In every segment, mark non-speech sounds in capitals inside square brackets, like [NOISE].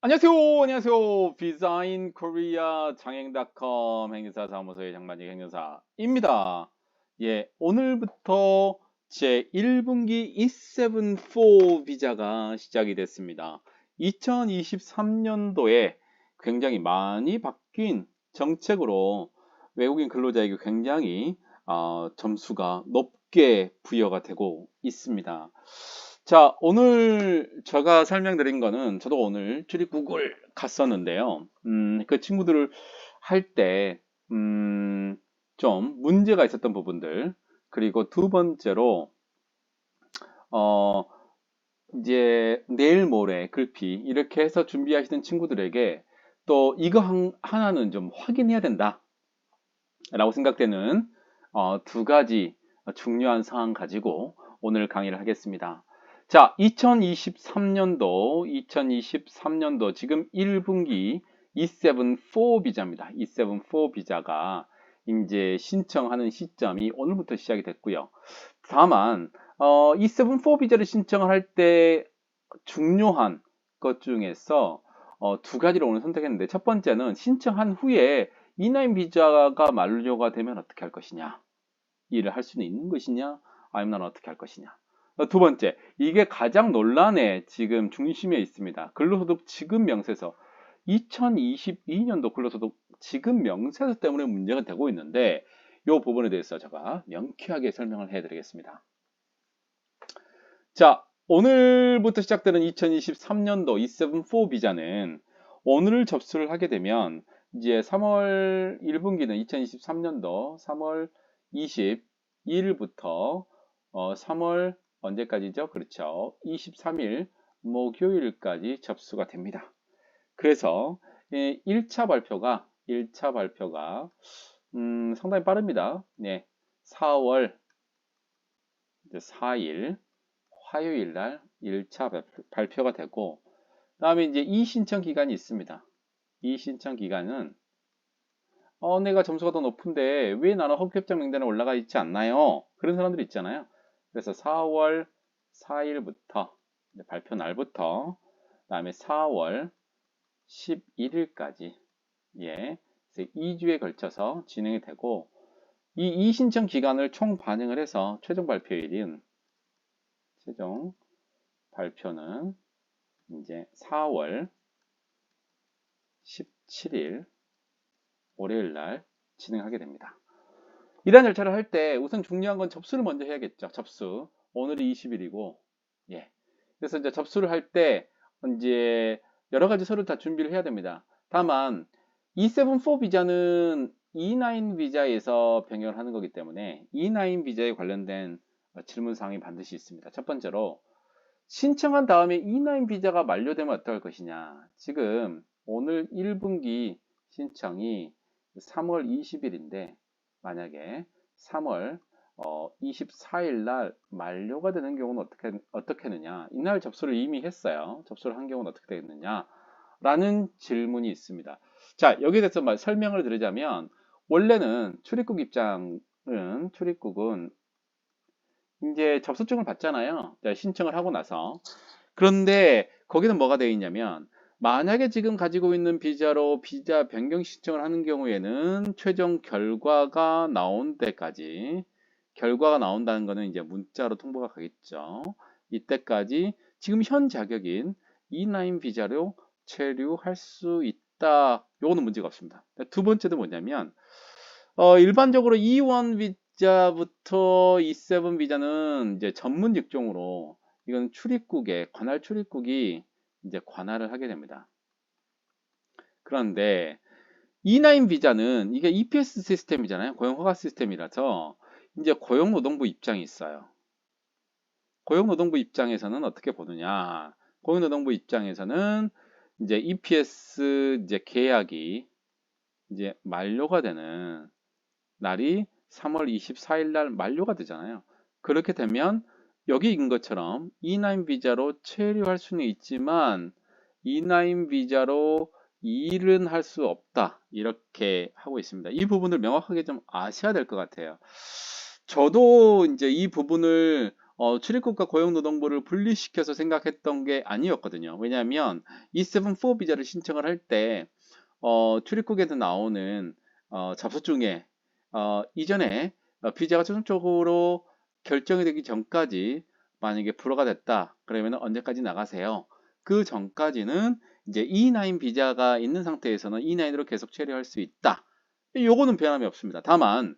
안녕하세요. 안녕하세요. 비자인 코리아 장행닷컴 행사 사무소의 장만직 행사입니다. 예, 오늘부터 제 1분기 E74 비자가 시작이 됐습니다. 2023년도에 굉장히 많이 바뀐 정책으로 외국인 근로자에게 굉장히 어, 점수가 높게 부여가 되고 있습니다. 자, 오늘 제가 설명드린 거는 저도 오늘 출입국을 갔었는데요. 음, 그 친구들을 할 때, 음, 좀 문제가 있었던 부분들, 그리고 두 번째로, 어, 이제 내일 모레 글피 이렇게 해서 준비하시는 친구들에게 또 이거 한, 하나는 좀 확인해야 된다. 라고 생각되는 어, 두 가지 중요한 사항 가지고 오늘 강의를 하겠습니다. 자, 2023년도, 2023년도 지금 1분기 E74 비자입니다. E74 비자가 이제 신청하는 시점이 오늘부터 시작이 됐고요. 다만 어, E74 비자를 신청을 할 때 중요한 것 중에서 어, 두 가지를 오늘 선택했는데 첫 번째는 신청한 후에 E9 비자가 만료가 되면 어떻게 할 것이냐 일을 할 수는 있는 것이냐 아니면 어떻게 할 것이냐 두 번째, 이게 가장 논란의 지금 중심에 있습니다. 근로소득 지급 명세서. 2022년도 근로소득 지급 명세서 때문에 문제가 되고 있는데 이 부분에 대해서 제가 명쾌하게 설명을 해드리겠습니다. 자, 오늘부터 시작되는 2023년도 E74 비자는 오늘 접수를 하게 되면 이제 3월 1분기는 2023년도 3월 22일부터 어, 3월 언제까지죠? 그렇죠. 23일 목요일까지 접수가 됩니다. 그래서 1차 발표가 1차 발표가 음, 상당히 빠릅니다. 네. 4월 4일 화요일 날 1차 발표, 가 되고 다음에 이제 이 신청 기간이 있습니다. 이 신청 기간은 어, 내가 점수가 더 높은데 왜 나는 허급협정 명단에 올라가 있지 않나요? 그런 사람들 있잖아요. 그래서 4월 4일부터 발표 날부터 그다음에 4월 11일까지 예, 2주에 걸쳐서 진행이 되고 이 이신청 기간을 총 반영을 해서 최종 발표일인 최종 발표는 이제 4월 17일 월요일 날 진행하게 됩니다. 이런 절차를 할 때 우선 중요한 건 접수를 먼저 해야겠죠. 접수. 오늘이 20일이고, 예. 그래서 이제 접수를 할 때 이제 여러 가지 서류 다 준비를 해야 됩니다. 다만 E74 비자는 E9 비자에서 변경을 하는 거기 때문에 E9 비자에 관련된 질문 사항이 반드시 있습니다. 첫 번째로 신청한 다음에 E9 비자가 만료되면 어떨 것이냐. 지금 오늘 1분기 신청이 3월 20일인데 만약에 3월 어, 24일 날 만료가 되는 경우는 어떻게, 어떻게 하느냐. 이날 접수를 이미 했어요. 접수를 한 경우는 어떻게 되겠느냐. 라는 질문이 있습니다. 자, 여기에 대해서 말, 설명을 드리자면, 원래는 출입국 입장은, 출입국은 이제 접수증을 받잖아요. 신청을 하고 나서. 그런데 거기는 뭐가 되어 있냐면, 만약에 지금 가지고 있는 비자로 비자 변경 신청을 하는 경우에는 최종 결과가 나온 때까지 결과가 나온다는 것은 이제 문자로 통보가 가겠죠. 이때까지 지금 현 자격인 E9 비자로 체류할 수 있다. 요거는 문제가 없습니다. 두 번째도 뭐냐면 어, 일반적으로 E1 비자부터 E7 비자는 이제 전문 직종으로 이건 출입국에 관할 출입국이 이제 관할을 하게 됩니다. 그런데 E9 비자는 이게 EPS 시스템이잖아요. 고용 허가 시스템이라서 이제 고용노동부 입장이 있어요. 고용노동부 입장에서는 어떻게 보느냐? 고용노동부 입장에서는 이제 EPS 이제 계약이 이제 만료가 되는 날이 3월 24일 날 만료가 되잖아요. 그렇게 되면 여기 인 것처럼 E9 비자로 체류할 수는 있지만 E9 비자로 일은 할 수 없다 이렇게 하고 있습니다. 이 부분을 명확하게 좀 아셔야 될 것 같아요. 저도 이제 이 부분을 어, 출입국과 고용노동부를 분리시켜서 생각했던 게 아니었거든요. 왜냐하면 E74 비자를 신청을 할때 어, 출입국에서 나오는 어, 접수 중에 어, 이전에 어, 비자가 최종적으로 결정이 되기 전까지 만약에 불허가 됐다 그러면 언제까지 나가세요? 그 전까지는 이제 E9 비자가 있는 상태에서는 E9으로 계속 처리할 수 있다. 요거는 변함이 없습니다. 다만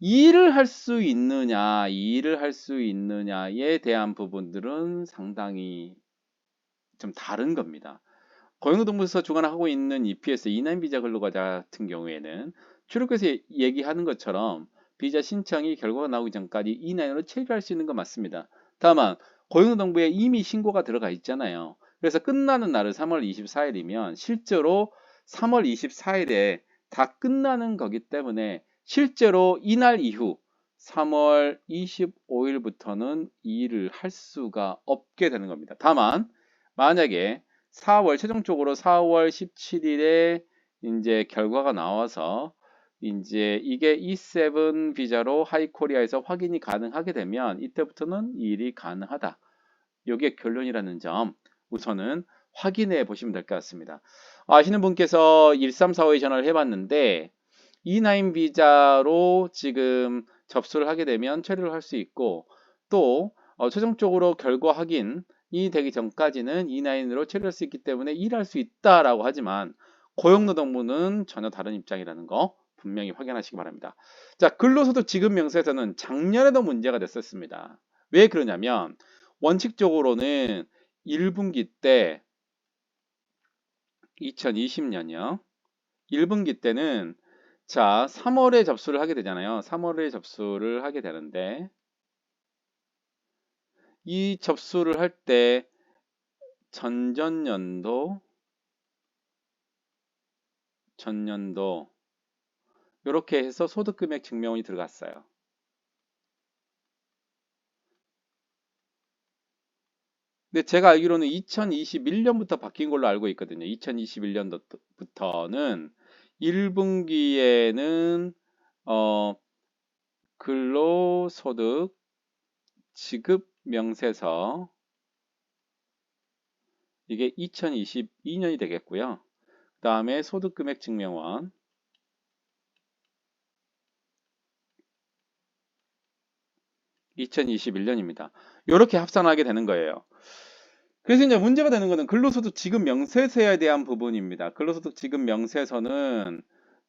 일을 할 수 있느냐 일을 할 수 있느냐에 대한 부분들은 상당히 좀 다른 겁니다. 고용노동부에서 주관하고 있는 EPS E9 비자 근로자 같은 경우에는 출입국에서 얘기하는 것처럼 비자 신청이 결과가 나오기 전까지 E9으로 체결할 수 있는 건 맞습니다. 다만 고용노동부에 이미 신고가 들어가 있잖아요. 그래서 끝나는 날은 3월 24일이면 실제로 3월 24일에 다 끝나는 거기 때문에 실제로 이날 이후 3월 25일부터는 일을 할 수가 없게 되는 겁니다. 다만 만약에 4월 최종적으로 4월 17일에 이제 결과가 나와서 이제 이게 E7 비자로 하이코리아에서 확인이 가능하게 되면 이때부터는 일이 가능하다. 이게 결론이라는 점 우선은 확인해 보시면 될 것 같습니다. 아시는 분께서 1345에 전화를 해봤는데 E9 비자로 지금 접수를 하게 되면 처리를 할 수 있고 또 어, 최종적으로 결과 확인이 되기 전까지는 E9으로 처리할 수 있기 때문에 일할 수 있다라고 하지만 고용노동부는 전혀 다른 입장이라는 거 분명히 확인하시기 바랍니다. 자, 근로소득 지급 명세에서는 작년에도 문제가 됐었습니다. 왜 그러냐면 원칙적으로는 1분기 때 2020년이요. 1분기 때는 자, 3월에 접수를 하게 되잖아요. 3월에 접수를 하게 되는데 이 접수를 할 때 전전년도 전년도 이렇게 해서 소득금액 증명원이 들어갔어요. 근데 제가 알기로는 2021년부터 바뀐 걸로 알고 있거든요. 2021년부터는 1분기에는 어, 근로소득 지급 명세서 이게 2022년이 되겠고요. 그 다음에 소득금액 증명원 2021년입니다. 이렇게 합산하게 되는 거예요. 그래서 이제 문제가 되는 것은 근로소득 지급 명세서에 대한 부분입니다. 근로소득 지급 명세서는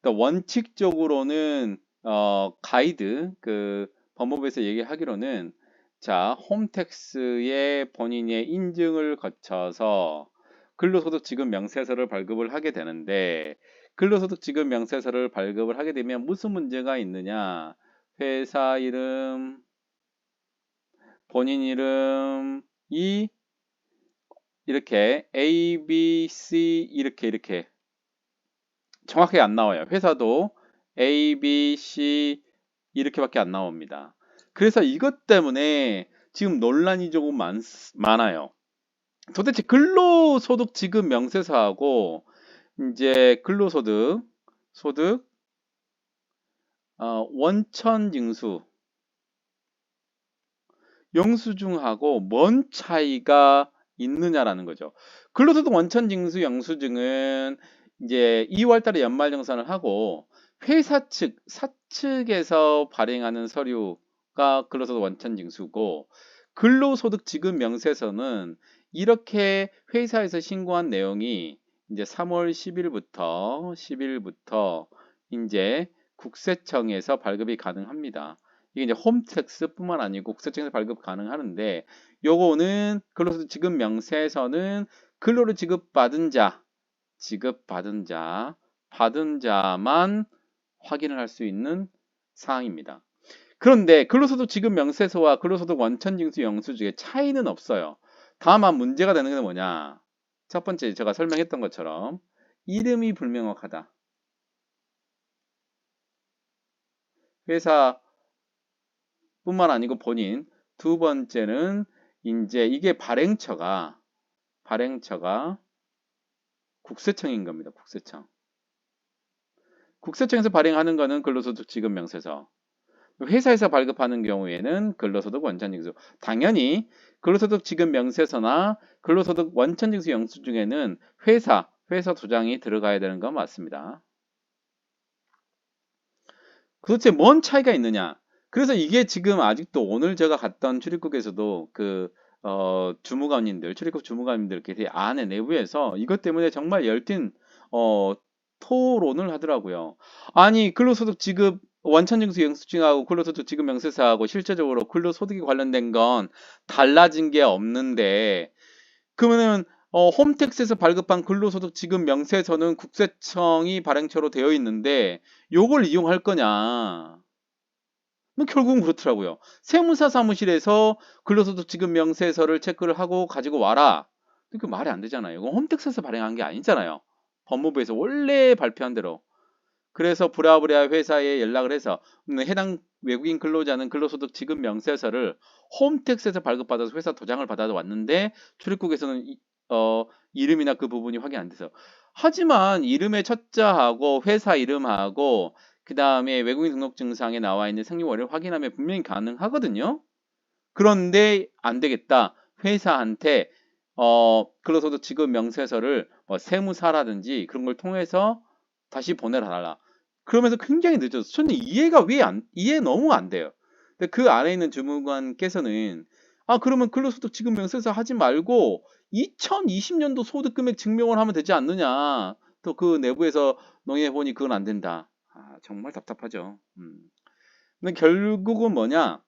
원칙적으로는 어, 가이드 그 법무부에서 얘기하기로는 자 홈택스의 본인의 인증을 거쳐서 근로소득 지급 명세서를 발급을 하게 되는데 근로소득 지급 명세서를 발급을 하게 되면 무슨 문제가 있느냐 회사 이름 본인 이름이 이렇게 A, B, C 이렇게 이렇게 정확하게 안 나와요. 회사도 A, B, C 이렇게밖에 안 나옵니다. 그래서 이것 때문에 지금 논란이 조금 많, 많아요. 도대체 근로소득 지급 명세서하고 이제 근로소득 소득 어, 원천 징수 영수증하고 뭔 차이가 있느냐라는 거죠. 근로소득 원천 징수 영수증은 이제 2월 달에 연말 정산을 하고 회사 측, 사측에서 발행하는 서류가 근로소득 원천 징수고 근로소득 지급 명세서는 이렇게 회사에서 신고한 내용이 이제 3월 10일부터 10일부터 이제 국세청에서 발급이 가능합니다. 이게 이제 홈택스뿐만 아니고 국세청에서 발급 가능하는데 요거는 근로소득 지급 명세서는 근로를 지급받은 자, 지급받은 자, 받은 자만 확인을 할 수 있는 사항입니다. 그런데 근로소득 지급 명세서와 근로소득 원천징수 영수증에 차이는 없어요. 다만 문제가 되는 게 뭐냐? 첫 번째 제가 설명했던 것처럼 이름이 불명확하다. 회사 뿐만 아니고 본인 두 번째는 이제 이게 발행처가 발행처가 국세청인 겁니다. 국세청. 국세청에서 발행하는 거는 근로소득 지급 명세서. 회사에서 발급하는 경우에는 근로소득 원천징수. 당연히 근로소득 지급 명세서나 근로소득 원천징수 영수 중에는 회사, 회사 도장이 들어가야 되는 건 맞습니다. 도대체 뭔 차이가 있느냐? 그래서 이게 지금 아직도 오늘 제가 갔던 출입국에서도 그 어, 주무관님들, 출입국 주무관님들끼리 안에 내부에서 이것 때문에 정말 열띤 어, 토론을 하더라고요. 아니 근로소득 지급 원천징수 영수증하고 근로소득 지급 명세서하고 실제적으로 근로소득이 관련된 건 달라진 게 없는데 그러면은 어, 홈택스에서 발급한 근로소득 지급 명세서는 국세청이 발행처로 되어 있는데 요걸 이용할 거냐? 뭐 결국은 그렇더라고요. 세무사 사무실에서 근로소득 지급 명세서를 체크를 하고 가지고 와라. 그 말이 안 되잖아요. 이건 홈택스에서 발행한 게 아니잖아요. 법무부에서 원래 발표한 대로. 그래서 부랴부랴 회사에 연락을 해서 음, 해당 외국인 근로자는 근로소득 지급 명세서를 홈택스에서 발급받아서 회사 도장을 받아 왔는데 출입국에서는 이, 어, 이름이나 그 부분이 확인 안 돼서 하지만 이름의 첫자하고 회사 이름하고 그 다음에 외국인 등록증상에 나와 있는 생년월일을 확인하면 분명히 가능하거든요. 그런데 안 되겠다. 회사한테 어, 근로소득 지급 명세서를 뭐 세무사라든지 그런 걸 통해서 다시 보내달라. 그러면서 굉장히 늦어서 저는 이해가 왜 안, 이해 너무 안 돼요. 근데 그 안에 있는 주무관께서는 아 그러면 근로소득 지급 명세서 하지 말고 2020년도 소득 금액 증명을 하면 되지 않느냐. 또 그 내부에서 농해 보니 그건 안 된다. 아, 정말 답답하죠. 음. 근데 결국은 뭐냐?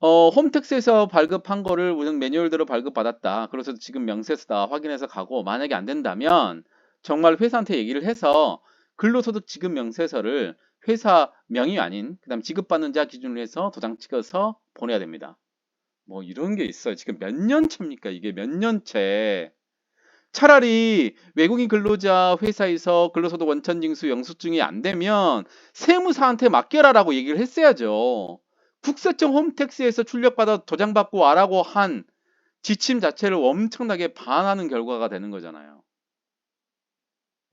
어, 홈택스에서 발급한 거를 우선 매뉴얼대로 발급받았다. 그래서 지금 명세서 다 확인해서 가고 만약에 안 된다면 정말 회사한테 얘기를 해서 근로소득 지급 명세서를 회사 명의 아닌 그다음 지급받는 자 기준으로 해서 도장 찍어서 보내야 됩니다. 뭐 이런 게 있어요. 지금 몇 년 차입니까? 이게 몇 년째. 차라리 외국인 근로자 회사에서 근로소득 원천징수 영수증이 안 되면 세무사한테 맡겨라라고 얘기를 했어야죠. 국세청 홈택스에서 출력받아 도장받고 와라고 한 지침 자체를 엄청나게 반하는 결과가 되는 거잖아요.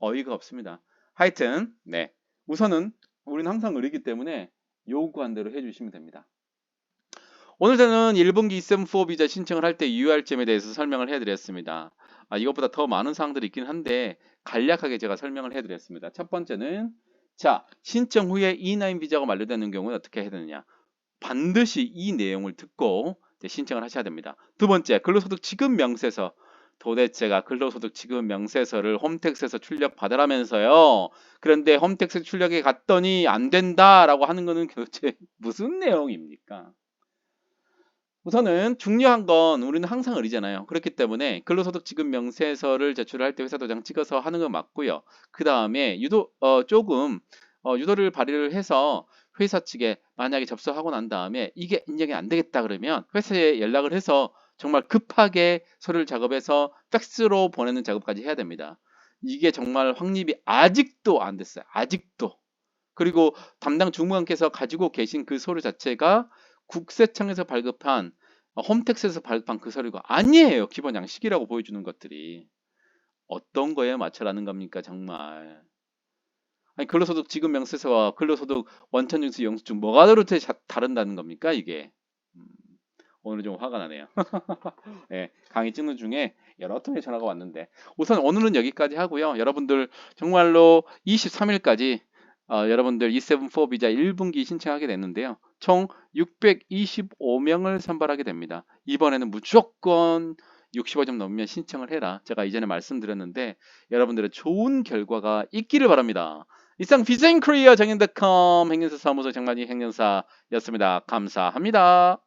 어이가 없습니다. 하여튼 네 우선은 우리는 항상 의리기 때문에 요구한 대로 해주시면 됩니다. 오늘 저는 1분기 274 비자 신청을 할 때 유의할 점에 대해서 설명을 해드렸습니다. 아, 이것보다 더 많은 사항들이 있긴 한데 간략하게 제가 설명을 해드렸습니다. 첫 번째는 자 신청 후에 E9 비자가 만료되는 경우는 어떻게 해야 되느냐 반드시 이 내용을 듣고 신청을 하셔야 됩니다. 두 번째 근로소득 지급 명세서 도대체가 근로소득 지급 명세서를 홈택스에서 출력 받으라면서요. 그런데 홈택스 출력에 갔더니 안 된다라고 하는 거는 [LAUGHS] 도대체 무슨 내용입니까? 우선은 중요한 건 우리는 항상 의리잖아요. 그렇기 때문에 근로소득 지급 명세서를 제출할 때 회사 도장 찍어서 하는 건 맞고요. 그 다음에 유도 어, 조금 어, 유도를 발휘를 해서 회사 측에 만약에 접수하고 난 다음에 이게 인정이 안 되겠다 그러면 회사에 연락을 해서 정말 급하게 서류를 작업해서 팩스로 보내는 작업까지 해야 됩니다. 이게 정말 확립이 아직도 안 됐어요. 아직도. 그리고 담당 주무관께서 가지고 계신 그 서류 자체가 국세청에서 발급한 홈택스에서 발급한 그 서류가 아니에요. 기본 양식이라고 보여주는 것들이 어떤 거에 맞춰라는 겁니까 정말. 아니 근로소득 지급 명세서와 근로소득 원천징수 영수증 뭐가 도대체 다른다는 겁니까 이게. 음, 오늘 좀 화가 나네요. 네, [LAUGHS] 강의 찍는 중에 여러 통의 전화가 왔는데 우선 오늘은 여기까지 하고요. 여러분들 정말로 23일까지 어, 여러분들 E74 비자 1분기 신청하게 됐는데요. 총 625명을 선발하게 됩니다. 이번에는 무조건 65점 넘으면 신청을 해라. 제가 이전에 말씀드렸는데 여러분들의 좋은 결과가 있기를 바랍니다. 이상 비즈인 코리아 정인닷컴 행년사 사무소 정관이 행년사였습니다. 감사합니다.